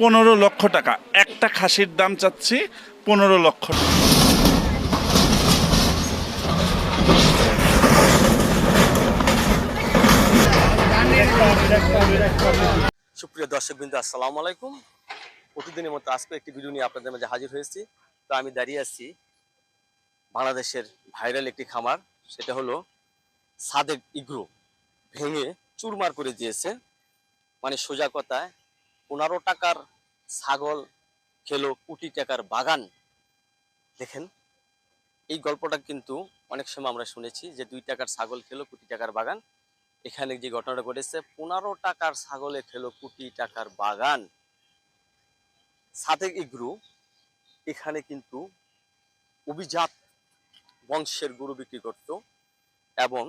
পনেরো লক্ষ টাকা। একটা খাসির দাম চাচ্ছি পনেরো লক্ষ টাকা। সুপ্রিয় দর্শক বিন্দু, আসসালামু আলাইকুম। প্রতিদিনের মতো আজকে একটি ভিডিও নিয়ে আপনাদের মাঝে হাজির হয়েছি। তো আমি দাঁড়িয়ে আছি বাংলাদেশের ভাইরাল একটি খামার, সেটা হলো সাদেক ইগ্রো। ভেঙে চুরমার করে দিয়েছে। মানে সোজা কথায় পনেরো টাকার ছাগল খেলো কোটি টাকার বাগান। দেখেন, এই গল্পটা কিন্তু অনেক সময় আমরা শুনেছি যে দুই টাকার ছাগল খেলো কোটি টাকার বাগান। এখানে যে ঘটনাটা ঘটেছে, পনেরো টাকার ছাগলে খেলো কোটি টাকার বাগান। সাদেক ইগ্রু এখানে কিন্তু অভিজাত বংশের গরু বিক্রি করত এবং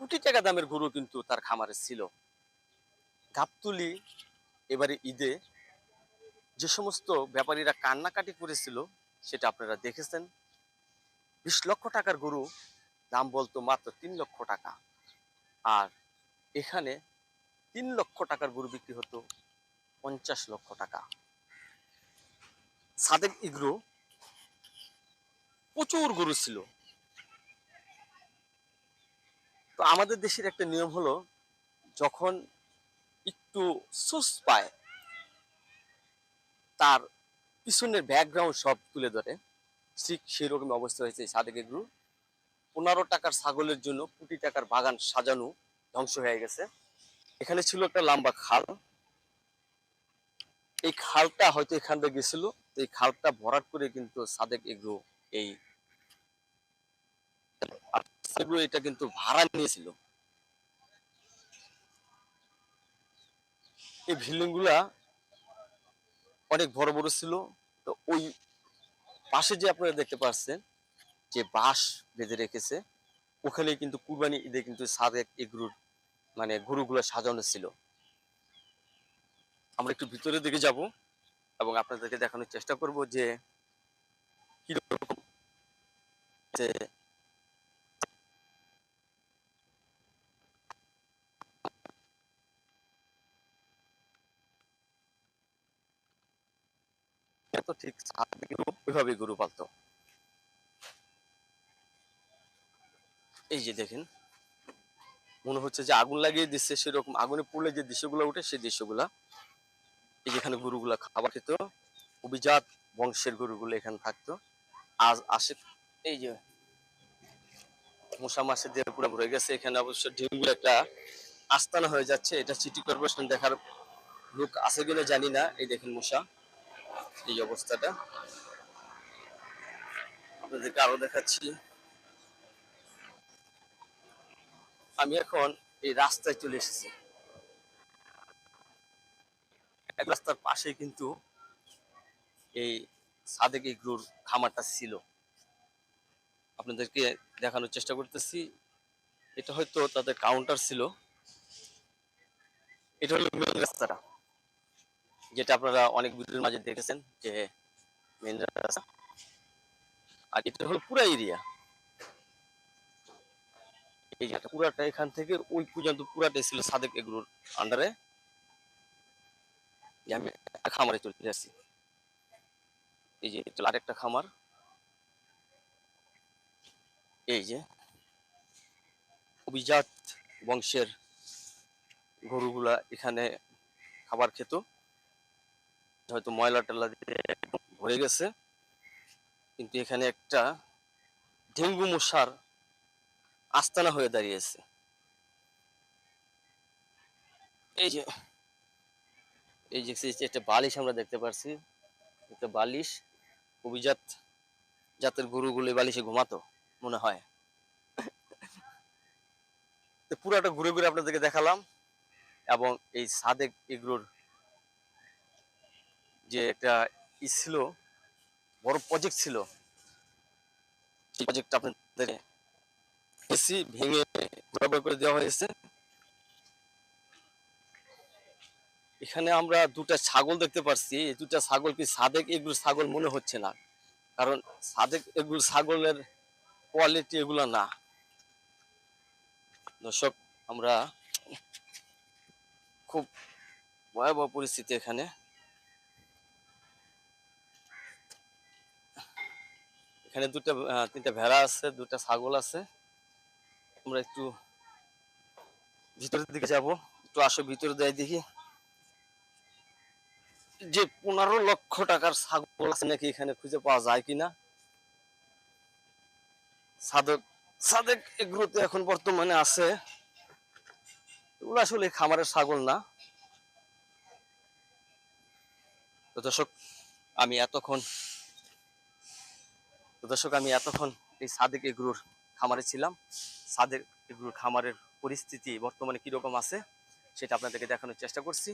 কোটি টাকা দামের গরু কিন্তু তার খামারে ছিল। গাবতুলি এবারে ঈদে যে সমস্ত ব্যাপারীরা কান্নাকাটি করেছিল, সেটা আপনারা দেখেছেন। বিশ লক্ষ টাকার গরু, দাম বলতো মাত্র তিন লক্ষ টাকা। আর এখানে তিন লক্ষ টাকার গরু বিক্রি হতো পঞ্চাশ লক্ষ টাকা। সাদেক ইগ্রো প্রচুর গরু ছিল। তো আমাদের দেশের একটা নিয়ম হলো, যখন একটু সুস পায়। তার পিছনের ব্যাকগ্রাউন্ড সব তুলে ধরে। ঠিক সেরকম অবস্থা হয়েছে এই সাদেক ইগ্রু পনেরো টাকার ছাগলের জন্য কোটি টাকার বাগান সাজানো ধ্বংস হয়ে গেছে। এখানে ছিল একটা লম্বা খাল। এই খালটা হয়তো এখান থেকে গেছিল। এই খালটা ভরাট করে কিন্তু সাদেক এগ্রো এই এটা কিন্তু ভাড়া নিয়েছিল। এই বিল্ডিংগুলা অনেক বড় বড় ছিল। তো ওই পাশে যে আপনারা দেখতে পাচ্ছেন যে বাঁশ বেঁধে রেখেছে ওখানে কিন্তু কুরবানি ঈদে কিন্তু সাদেক এগুলোর মানে গরুগুলো সাজানো ছিল। আমরা একটু ভিতরের দিকে যাব এবং আপনাদেরকে দেখানোর চেষ্টা করব যে কীরকম এত ঠিক ওইভাবে গরু পালতো। এই যে দেখেন, মনে হচ্ছে যে আগুন লাগিয়ে দিচ্ছে সেরকম, আগুনে পড়লে যে দৃশ্যগুলো উঠে সেই দৃশ্যগুলা। এই যেখানে গরুগুলা খাবার খেত, অভিজাত বংশের গরুগুলো এখানে থাকতো। আজ আসে, এই যে মশা মাসে দিয়ে পুরো ভরে গেছে, এখানে অবশ্য ডেঙ্গু একটা আস্তানা হয়ে যাচ্ছে, এটা সিটি কর্পোরেশন দেখার লোক আছে কিনা জানি না, এই দেখেন মশা। এই অবস্থাটা। আপনাদেরকে আরও দেখাচ্ছি। আমি এখন এই রাস্তায় চলে এসেছি। এক রাস্তার পাশে কিন্তু এই সাদেক ইগরুর খামারটা ছিল। আপনাদেরকে দেখানোর চেষ্টা করতেছি। এটা হয়তো তাদের কাউন্টার ছিল। এটা হলো রাস্তাটা। যেটা আপনারা অনেক ভিডিওর মাঝে দেখেছেন যে মেন রাস্তা। আর এটা হলো পুরা এরিয়া এই যে পুরাটা এখান থেকে ওই পর্যন্ত পুরাটাই ছিল সাদেক এগুলোর আন্ডারে আমি খামারে চলে আসছি। এই যে আরেকটা খামার। এই যে, অভিজাত বংশের গরুগুলা এখানে খাবার খেত। হয়তো ময়লা টয়লা দিয়ে ভরে গেছে। কিন্তু এখানে একটা ডেঙ্গু মশার আস্তানা হয়ে দাঁড়িয়েছে। এই যে এই যে একটা বালিশ আমরা দেখতে পাচ্ছি একটা বালিশ, অভিজাত জাতের গরুগুলো এই বালিশে ঘুমাতো, মনে হয়। পুরাটা ঘুরে ঘুরে আপনাদেরকে দেখালাম। এবং এই সাদেক এগুলোর যে একটা ই ছিল, বড় প্রজেক্ট ছিল। সেই প্রজেক্টটা আপনাদের এসি ভেঙে করে দেওয়া হয়েছে। এখানে আমরা দুটা ছাগল দেখতে পাচ্ছি এই দুটা ছাগল কি সাদেক এগুলো ছাগল মনে হচ্ছে না। কারণ সাদেক এগুলো ছাগলের কোয়ালিটি এগুলো না। দর্শক, আমরা খুব ভয়াবহ পরিস্থিতি এখানে। এখানে দুটো তিনটা ভেড়া আছে দুটা ছাগল আছে। আমরা একটু ভিতরের দিকে যাব, একটু আসো ভিতরে যাই দেখি। যে পনেরো লক্ষ টাকার ছাগল আছে নাকি এখানে খুঁজে পাওয়া যায় কিনা? সাদক, সাদেক এগুলোতে এখন বর্তমানে আছে। এগুলো আসলে খামারের ছাগল না। তো দর্শক, আমি এতক্ষণ তো দর্শক, আমি এতক্ষণ এই সাদেক এগুলোর খামারে ছিলাম। সাদেক এগুলোর খামারের পরিস্থিতি বর্তমানে কীরকম আছে সেটা আপনাদেরকে দেখানোর চেষ্টা করছি।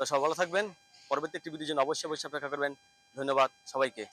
তো সব ভালো থাকবেন। পরবর্তী একটি ভিডিওর জন্য অবশ্যই অবশ্যই অপেক্ষা করবেন। ধন্যবাদ সবাইকে।